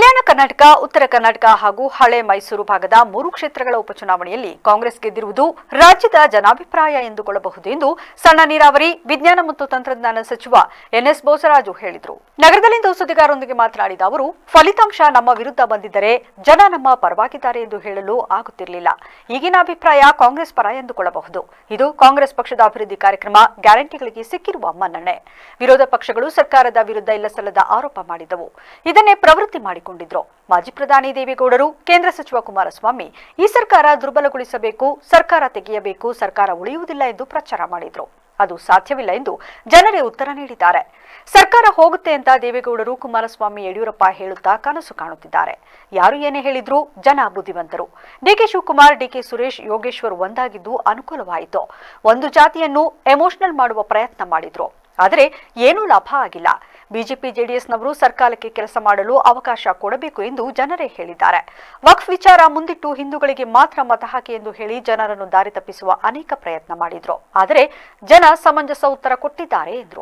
ಕಲ್ಯಾಣ ಕರ್ನಾಟಕ, ಉತ್ತರ ಕರ್ನಾಟಕ ಹಾಗೂ ಹಳೆ ಮೈಸೂರು ಭಾಗದ ಮೂರು ಕ್ಷೇತ್ರಗಳ ಉಪಚುನಾವಣೆಯಲ್ಲಿ ಕಾಂಗ್ರೆಸ್ ಗೆದ್ದಿರುವುದು ರಾಜ್ಯದ ಜನಾಭಿಪ್ರಾಯ ಎಂದುಕೊಳ್ಳಬಹುದು ಎಂದು ಸಣ್ಣ ನೀರಾವರಿ, ವಿಜ್ಞಾನ ಮತ್ತು ತಂತ್ರಜ್ಞಾನ ಸಚಿವ ಎನ್ಎಸ್ ಬೋಸರಾಜು ಹೇಳಿದರು. ನಗರದಲ್ಲಿಂದು ಸುದ್ದಿಗಾರರೊಂದಿಗೆ ಮಾತನಾಡಿದ ಅವರು, ಫಲಿತಾಂಶ ನಮ್ಮ ವಿರುದ್ಧ ಬಂದಿದ್ದರೆ ಜನ ನಮ್ಮ ಪರವಾಗಿದ್ದಾರೆ ಎಂದು ಹೇಳಲು ಆಗುತ್ತಿರಲಿಲ್ಲ. ಈಗಿನ ಅಭಿಪ್ರಾಯ ಕಾಂಗ್ರೆಸ್ ಪರ ಎಂದುಕೊಳ್ಳಬಹುದು. ಇದು ಕಾಂಗ್ರೆಸ್ ಪಕ್ಷದ ಅಭಿವೃದ್ಧಿ ಕಾರ್ಯಕ್ರಮ ಗ್ಯಾರಂಟಿಗಳಿಗೆ ಸಿಕ್ಕಿರುವ ಮನ್ನಣೆ. ವಿರೋಧ ಪಕ್ಷಗಳು ಸರ್ಕಾರದ ವಿರುದ್ಧ ಇಲ್ಲಸಲ್ಲದ ಆರೋಪ ಮಾಡಿದವು ಇದನ್ನೇ ಪ್ರವೃತ್ತಿ ಮಾಡಿಕೊಂಡಿದ್ರು ಮಾಜಿ ಪ್ರಧಾನಿ ದೇವೇಗೌಡರು, ಕೇಂದ್ರ ಸಚಿವ ಕುಮಾರಸ್ವಾಮಿ, ಈ ಸರ್ಕಾರ ದುರ್ಬಲಗೊಳಿಸಬೇಕು, ಸರ್ಕಾರ ತೆಗೆಯಬೇಕು, ಸರ್ಕಾರ ಉಳಿಯುವುದಿಲ್ಲ ಎಂದು ಪ್ರಚಾರ ಮಾಡಿದ್ರು. ಅದು ಸಾಧ್ಯವಿಲ್ಲ ಎಂದು ಜನರೇ ಉತ್ತರ ನೀಡಿದ್ದಾರೆ. ಸರ್ಕಾರ ಹೋಗುತ್ತೆ ಅಂತ ದೇವೇಗೌಡರು ಕುಮಾರಸ್ವಾಮಿ ಯಡಿಯೂರಪ್ಪ ಹೇಳುತ್ತಾ ಕನಸು ಕಾಣುತ್ತಿದ್ದಾರೆ. ಯಾರು ಏನೇ ಹೇಳಿದ್ರು ಜನ ಬುದ್ಧಿವಂತರು. ಡಿಕೆ ಶಿವಕುಮಾರ್ ಡಿಕೆ ಸುರೇಶ್, ಯೋಗೇಶ್ವರ್ ಒಂದಾಗಿದ್ದು ಅನುಕೂಲವಾಯಿತು. ಒಂದು ಜಾತಿಯನ್ನು ಎಮೋಷನಲ್ ಮಾಡುವ ಪ್ರಯತ್ನ ಮಾಡಿದ್ರು. ಆದರೆ ಏನೂ ಲಾಭ ಆಗಿಲ್ಲ. ಬಿಜೆಪಿ ಜೆಡಿಎಸ್ನವರು ಸರ್ಕಾರಕ್ಕೆ ಕೆಲಸ ಮಾಡಲು ಅವಕಾಶ ಕೊಡಬೇಕು ಎಂದು ಜನರೇ ಹೇಳಿದ್ದಾರೆ. ವಕ್ಫ್ ವಿಚಾರ ಮುಂದಿಟ್ಟು ಹಿಂದೂಗಳಿಗೆ ಮಾತ್ರ ಮತ ಹಾಕಿ ಎಂದು ಹೇಳಿ ಜನರನ್ನು ದಾರಿ ತಪ್ಪಿಸುವ ಅನೇಕ ಪ್ರಯತ್ನ ಮಾಡಿದ್ರು. ಆದರೆ ಜನ ಸಮಂಜಸ ಉತ್ತರ ಕೊಟ್ಟಿದ್ದಾರೆ ಎಂದರು.